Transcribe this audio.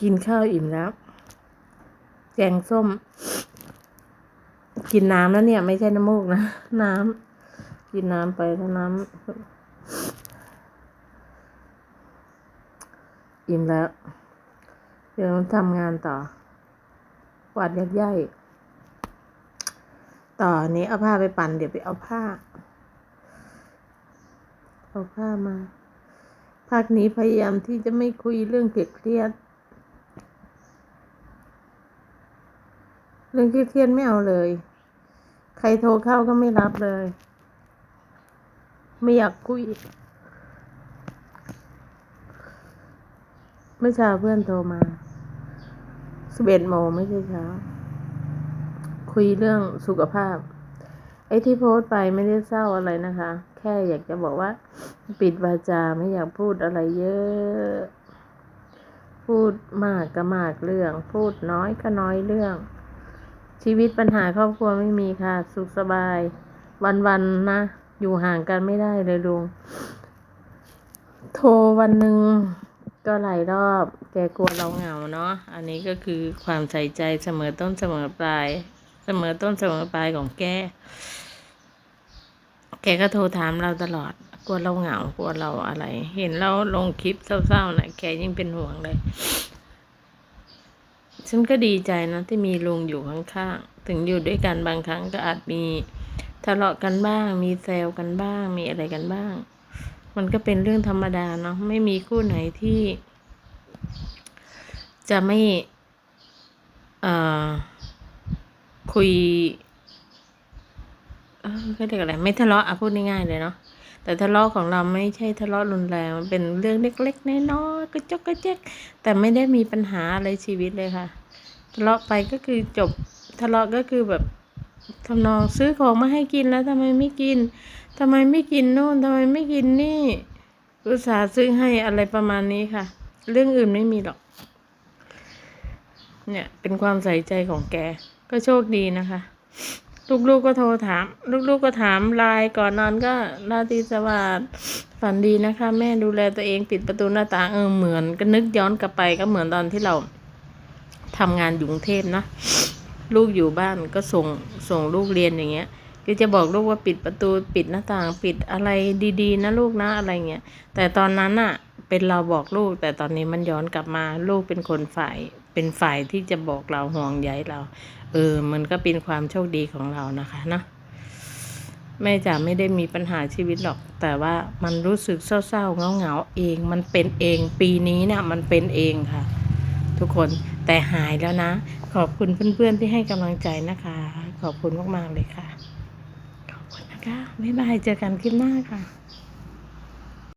กินข้าวอิ่มแล้ว แกงส้ม กินน้ำแล้วเนี่ย ไม่ใช่น้ำมูกนะ น้ำกินน้ำไปถ้าน้ำอิ่มแล้ว เดี๋ยวทำงานต่อกวาดยัดย่ายต่อนี้เอาผ้าไปปั่นเดี๋ยวไปเอาผ้า เอาผ้ามา ภาคนี้พยายามที่จะไม่คุยเรื่องเครียด เรื่องเครียดไม่เอาเลย ใครโทรเข้าก็ไม่รับเลย ไม่อยากคุยเมื่อเช้าเพื่อนโทรมาสิบเอ็ดโมงไม่ใช่เช้า คุยเรื่องสุขภาพ ไอ้ที่โพสต์ไปไม่ได้เศร้าอะไรนะคะ แค่อยากจะบอกว่า ปิดวาจาไม่อยากพูดอะไรเยอะ พูดมากก็มากเรื่อง พูดน้อยก็น้อยเรื่อง ชีวิตปัญหาครอบครัวไม่มีค่ะ สุขสบาย วันๆนะ อยู่ห่างกันไม่ได้เลยลุง โทรวันหนึ่งก็หลายรอบ แกกลัวเราเหงาเนาะ อันนี้ก็คือความใส่ใจเสมอต้นเสมอปลาย เสมอต้นเสมอปลายของแก แกก็โทรถามเราตลอด กลัวเราเหงา กลัวเราอะไร เห็นเราลงคลิปเศร้าๆนะ่ะ แกยิ่งเป็นห่วงเลย ฉันก็ดีใจนะที่มีลุงอยู่ข้างๆ ถึงอยู่ด้วยกันบางครั้งก็อาจมีทะเลาะกันบ้าง มีแซวกันบ้าง มีอะไรกันบ้าง มันก็เป็นเรื่องธรรมดาเนาะ ไม่มีคู่ไหนที่ จะไม่คุยเออก็เรียกอะไร ไม่ทะเลาะอะพูดง่ายๆเลยเนาะ แต่ทะเลาะของเราไม่ใช่ทะเลาะรุนแรงมันเป็นเรื่องเล็กๆน้อยๆก็จกก็แจ๊กแต่ไม่ได้มีปัญหาอะไรชีวิตเลยค่ะ ทะเลาะไปก็คือจบทะเลาะก็คือแบบทำนองซื้อของมาให้กินแล้วทำไมไม่กินทำไมไม่กินโน่นทำไมไม่กินนี่อุตส่าห์ซื้อให้อะไรประมาณนี้ค่ะ เรื่องอื่นไม่มีหรอก เนี่ยเป็นความใส่ใจของแกก็โชคดีนะคะ ลูกๆก็โทรถาม ลูกๆก็ถามไลน์ก่อนนอนก็ราตรีสวัสดิ์ฝันดีนะคะ แม่ดูแลตัวเองปิดประตูหน้าต่างเออเหมือนก็นึกย้อนกลับไปก็เหมือนตอนที่เราทำงานอยู่กรุงเทพนะลูกอยู่บ้านก็ส่งส่งลูกเรียนอย่างเงี้ยก็จะบอกลูกว่าปิดประตูปิดหน้าต่าง ปิดอะไรดีๆ นะลูกนะอะไรเงี้ยแต่ตอนนั้นอะเป็นเราบอกลูก แต่ตอนนี้มันย้อนกลับมาลูกเป็นคนฝ่าย เป็นฝ่ายที่จะบอกเราห่วงใยเรา เออ มันก็เป็นความโชคดีของเรานะคะเนะแม่จ๋าไม่ได้มีปัญหาชีวิตหรอก แต่ว่ามันรู้สึกเศร้าๆเงาๆเอง มันเป็นเอง ปีนี้นี่ยมันเป็นเองค่ะ ทุกคนแต่หายแล้วนะ ขอบคุณเพื่อนๆที่ให้กำลังใจนะคะ ขอบคุณมากๆเลยค่ะ ขอบคุณนะคะ บ๊ายบาย เจอกันคลิปหน้าค่ะ